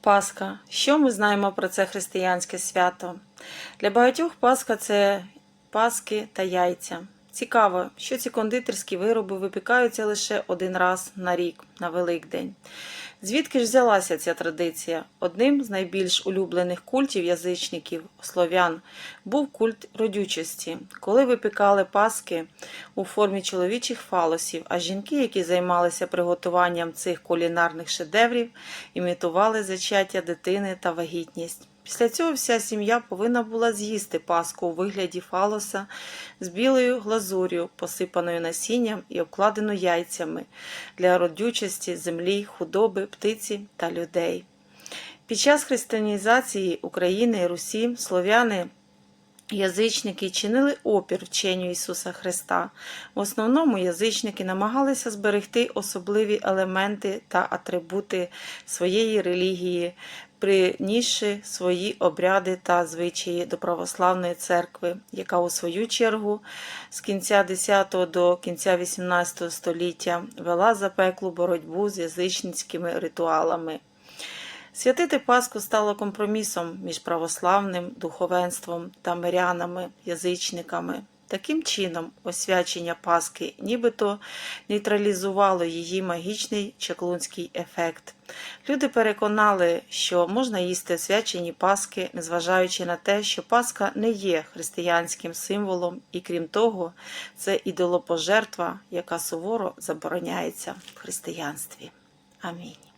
Пасха. Що ми знаємо про це християнське свято? Для багатьох Пасха це паски та яйця. Цікаво, що ці кондитерські вироби випікаються лише один раз на рік, на Великдень. Звідки ж взялася ця традиція? Одним з найбільш улюблених культів язичників слов'ян був культ родючості, коли випікали паски у формі чоловічих фалосів, а жінки, які займалися приготуванням цих кулінарних шедеврів, імітували зачаття дитини та вагітність. Після цього вся сім'я повинна була з'їсти паску у вигляді фалоса з білою глазур'ю, посипаною насінням і обкладену яйцями для родючості землі, худоби, птиці та людей. Під час християнізації України і Русі слов'яни Язичники чинили опір вченню Ісуса Христа. В основному язичники намагалися зберегти особливі елементи та атрибути своєї релігії, принісши свої обряди та звичаї до православної церкви, яка у свою чергу з кінця 10 до кінця 18 століття вела запеклу боротьбу з язичницькими ритуалами. Святити Пасху стало компромісом між православним духовенством та мирянами, язичниками. Таким чином, освячення Пасхи нібито нейтралізувало її магічний чаклунський ефект. Люди переконали, що можна їсти освячені Пасхи, незважаючи на те, що Пасха не є християнським символом, і крім того, це ідолопожертва, яка суворо забороняється в християнстві. Амінь.